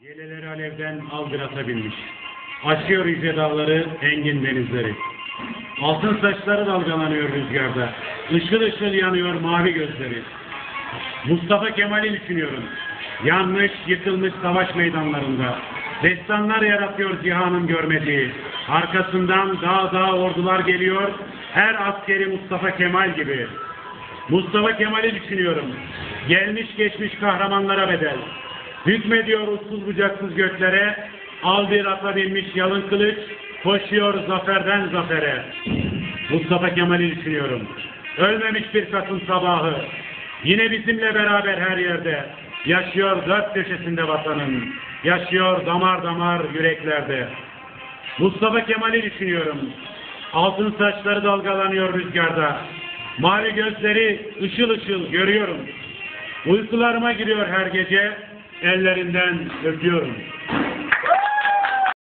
Yeleleri alevden algırata binmiş. Aşıyor yüce dağları, engin denizleri. Altın saçları dalgalanıyor rüzgarda. Işıl ışıl yanıyor mavi gözleri. Mustafa Kemal'i düşünüyorum. Yanmış, yıkılmış savaş meydanlarında. Destanlar yaratıyor cihanın görmediği. Arkasından dağ dağ ordular geliyor. Her askeri Mustafa Kemal gibi. Mustafa Kemal'i düşünüyorum. Gelmiş geçmiş kahramanlara bedel. Hükmediyor uçsuz bucaksız göklere. Al bir ata binmiş yalın kılıç. Koşuyor zaferden zafere. Mustafa Kemal'i düşünüyorum. Ölmemiş bir Kasım sabahı. Yine bizimle beraber her yerde. Yaşıyor dört köşesinde vatanın. Yaşıyor damar damar yüreklerde. Mustafa Kemal'i düşünüyorum. Altın saçları dalgalanıyor rüzgarda. Mavi gözleri ışıl ışıl görüyorum. Uykularıma giriyor her gece. Ellerinden öpüyorum.